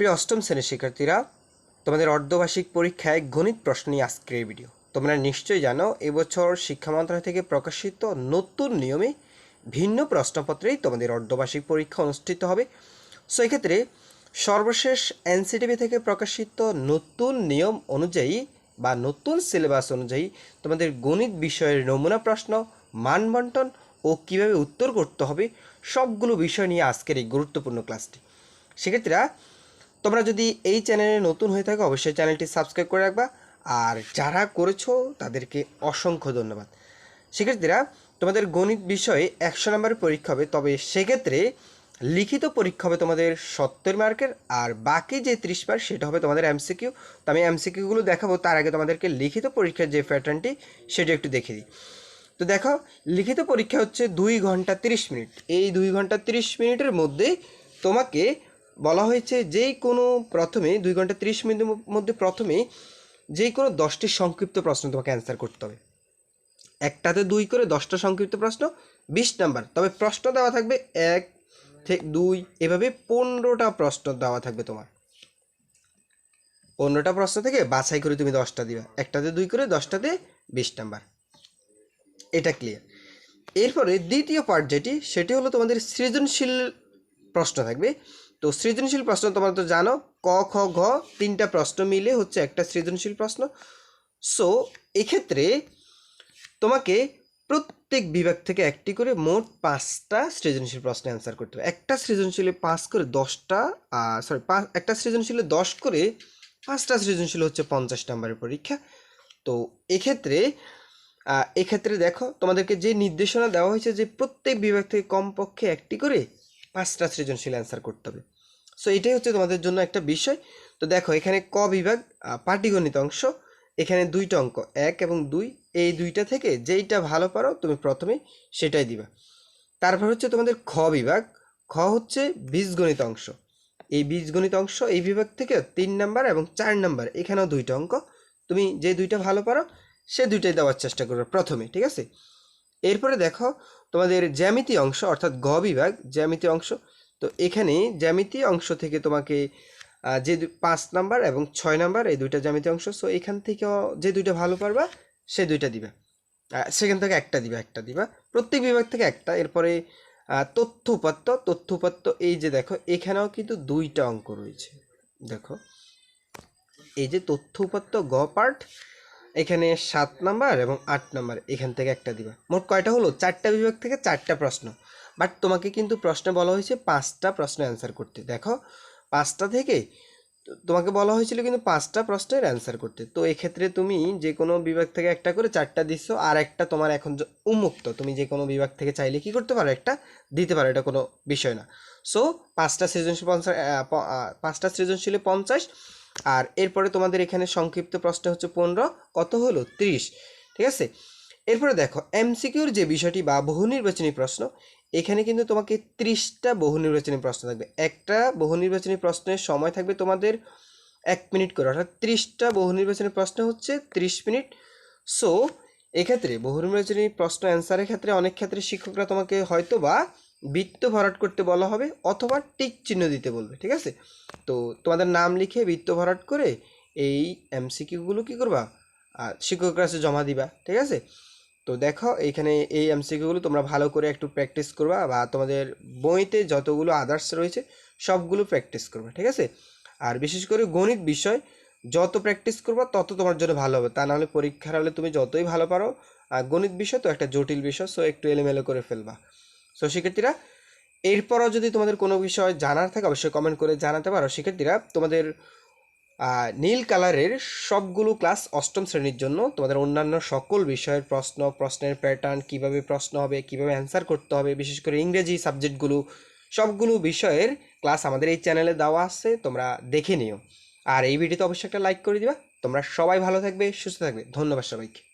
প্রিয় অষ্টম শ্রেণির শিক্ষার্থীরা, তোমাদের অর্ধবার্ষিক পরীক্ষায় গণিত প্রশ্ন নিয়ে আজকের এই ভিডিও তোমরা নিশ্চয়ই জানো, এবছর শিক্ষা মন্ত্রণালয় থেকে প্রকাশিত নতুন নিয়মে ভিন্ন প্রশ্নপত্রেই তোমাদের অর্ধবার্ষিক পরীক্ষা অনুষ্ঠিত হবে। সো এক্ষেত্রে সর্বশেষ এনসিটিভি থেকে প্রকাশিত নতুন নিয়ম অনুযায়ী বা নতুন সিলেবাস অনুযায়ী তোমাদের গণিত বিষয়ের নমুনা প্রশ্ন, মান বন্টন ও কীভাবে উত্তর করতে হবে, সবগুলো বিষয় নিয়ে আজকের এই গুরুত্বপূর্ণ ক্লাসটি। সেক্ষেত্রে তোমরা যদি এই চ্যানেলে নতুন হয়ে থাকো, অবশ্যই চ্যানেলটি সাবস্ক্রাইব করে রাখবা। আর যারা করেছ, তাদেরকে অসংখ্য ধন্যবাদ। সেক্ষেত্রে তোমাদের গণিত বিষয়ে একশো নম্বরের পরীক্ষা হবে, তবে সেক্ষেত্রে লিখিত পরীক্ষা হবে তোমাদের সত্তর মার্কের, আর বাকি যে ত্রিশ মার্ক, সেটা হবে তোমাদের এমসিকিউ। তো আমি এমসিকিউগুলো দেখাবো, তার আগে তোমাদেরকে লিখিত পরীক্ষার যে প্যাটার্নটি, সেটা একটু দেখে দিই। তো দেখো, লিখিত পরীক্ষা হচ্ছে দুই ঘণ্টা তিরিশ মিনিট। এই দুই ঘণ্টা তিরিশ মিনিটের মধ্যে তোমাকে বলা হয়েছে যেই কোনো প্রথমে দুই ঘণ্টা তিরিশ মিনিটের মধ্যে প্রথমে যেই কোনো দশটি সংক্ষিপ্ত প্রশ্ন তোমাকে অ্যান্সার করতে হবে। একটাতে দুই করে দশটা সংক্ষিপ্ত প্রশ্ন, বিশ নাম্বার। তবে প্রশ্ন দেওয়া থাকবে এক থেকে দুই, এভাবে পনেরোটা প্রশ্ন দেওয়া থাকবে তোমার। পনেরোটা প্রশ্ন থেকে বাছাই করে তুমি দশটা দিবা। একটাতে দুই করে, দশটাতে বিশ নাম্বার। এটা ক্লিয়ার এরপরে দ্বিতীয় পার্ট যেটি, সেটি হলো তোমাদের সৃজনশীল প্রশ্ন থাকবে। তো সৃজনশীল প্রশ্ন তোমরা তো জানো, ক, খ, ঘ, তিনটা প্রশ্ন মিলে হচ্ছে একটা সৃজনশীল প্রশ্ন। সো এক্ষেত্রে তোমাকে প্রত্যেক বিভাগ থেকে একটি করে মোট পাঁচটা সৃজনশীল প্রশ্ন অ্যান্সার করতে হবে। একটা সৃজনশীলে পাঁচ করে দশটা সরি পাঁচ, একটা সৃজনশীলে দশ করে পাঁচটা সৃজনশীল হচ্ছে পঞ্চাশ নাম্বারের পরীক্ষা। তো এক্ষেত্রে এক্ষেত্রে দেখো, তোমাদেরকে যে নির্দেশনা দেওয়া হয়েছে যে প্রত্যেক বিভাগ থেকে কমপক্ষে একটি করে পাঁচটা সৃজনশীল অ্যান্সার করতে হবে। সো এটাই হচ্ছে তোমাদের জন্য একটা বিষয়। তো দেখো, এখানে ক বিভাগ পাটিগণিত অংশ। এখানে দুইটা অঙ্ক, এক এবং দুই। এই দুইটা থেকে যেইটা ভালো পারো, তুমি প্রথমে সেটাই দিবা। তারপর হচ্ছে তোমাদের খ বিভাগ। খ হচ্ছে বীজগণিত অংশ। এই বীজগণিত অংশ এই বিভাগ থেকে তিন নাম্বার এবং চার নাম্বার। এখানেও দুইটা অঙ্ক। তুমি যে দুইটা ভালো পারো, সে দুইটাই দেওয়ার চেষ্টা করবে প্রথমে, ঠিক আছে? এরপরে দেখো, তোমাদের জ্যামিতি অংশ, অর্থাৎ গ বিভাগ, জ্যামিতি অংশ। তো এখানে জ্যামিতি অংশ থেকে তোমাকে যে পাঁচ নাম্বার এবং ছয় নাম্বার, এই দুইটা জ্যামিতি অংশ সো এখান থেকেও যে দুইটা ভালো পারবা, সে দুইটা দিবা। সেখান থেকে একটা দিবা একটা দিবা। প্রত্যেক বিভাগ থেকে একটা, এরপরে তথ্য উপাত্ত তথ্য উপাত্ত, এই যে দেখো, এখানেও কিন্তু দুইটা অঙ্ক রয়েছে। দেখো, এই যে তথ্য উপাত্ত গ পার্ট এখানে সাত নাম্বার এবং আট নাম্বার, এখান থেকে একটা দিবা। মোট কয়টা হলো? চারটা বিভাগ থেকে চারটা প্রশ্ন। বাট তোমাকে কিন্তু প্রশ্নে বলা হয়েছে পাঁচটা প্রশ্ন অ্যান্সার করতে। দেখো, পাঁচটা থেকে তোমাকে বলা হয়েছিল কিন্তু পাঁচটা প্রশ্নের অ্যান্সার করতে। তো এক্ষেত্রে তুমি যে কোনো বিভাগ থেকে একটা করে চারটা দিচ্ছ আর একটা তোমার এখন উন্মুক্ত, তুমি যে কোনো বিভাগ থেকে চাইলে কি করতে পারো? একটা দিতে পারো, এটা কোনো বিষয় না। সো পাঁচটা সৃজনশীল পঞ্চাশ পাঁচটা সৃজনশীলে পঞ্চাশ আর এরপরে তোমাদের এখানে সংক্ষিপ্ত প্রশ্ন হচ্ছে পনেরো, কত হলো? ত্রিশ। ঠিক আছে? এরপরে দেখো এমসিকিউর যে বিষয়টি বা বহু নির্বাচনী প্রশ্ন, এখানে কিন্তু তোমাকে ত্রিশটা বহু নির্বাচনী প্রশ্ন থাকবে। একটা বহু নির্বাচনী প্রশ্নের সময় থাকবে তোমাদের এক মিনিট করে, অর্থাৎ ত্রিশটা বহু নির্বাচনী প্রশ্ন হচ্ছে ত্রিশ মিনিট। সো এক্ষেত্রে বহু নির্বাচনী প্রশ্ন অ্যান্সারের ক্ষেত্রে অনেক ক্ষেত্রে শিক্ষকরা তোমাকে হয়তো বা বৃত্ত ভরাট করতে বলা হবে অথবা টিক চিহ্ন দিতে বলবে, ঠিক আছে? তো তোমাদের নাম লিখে বৃত্ত ভরাট করে এই এমসিকিউগুলো কী করবা? আর শিক্ষকের কাছে জমা দিবা, ঠিক আছে? তো দেখো, এইখানে এই এমসিকিউগুলো তোমরা ভালো করে একটু প্র্যাকটিস করবা বা তোমাদের বইতে যতগুলো আদার্স রয়েছে সবগুলো প্র্যাকটিস করবা, ঠিক আছে? আর বিশেষ করে গণিত বিষয়, যত প্র্যাকটিস করবা তত তোমার জন্য ভালো হবে। তা নাহলে পরীক্ষার হলে তুমি যতই ভালো পারো, আর গণিত বিষয় তো একটা জটিল বিষয় সো একটু এলোমেলো করে ফেলবা। সো শিক্ষার্থীরা, এরপরও যদি তোমাদের কোনো বিষয় জানার থাকে, অবশ্যই কমেন্ট করে জানাতে পারো। শিক্ষার্থীরা, তোমাদের নীল কালারের সবগুলো ক্লাস অষ্টম শ্রেণির জন্য তোমাদের অন্যান্য সকল বিষয়ের প্রশ্ন, প্রশ্নের প্যাটার্ন কীভাবে প্রশ্ন হবে, কীভাবে অ্যান্সার করতে হবে, বিশেষ করে ইংরেজি সাবজেক্টগুলো সবগুলো বিষয়ের ক্লাস আমাদের এই চ্যানেলে দেওয়া আছে, তোমরা দেখে নিও। আর এই ভিডিওতে অবশ্যই একটা লাইক করে দিবা। তোমরা সবাই ভালো থাকবে, সুস্থ থাকবে। ধন্যবাদ সবাইকে।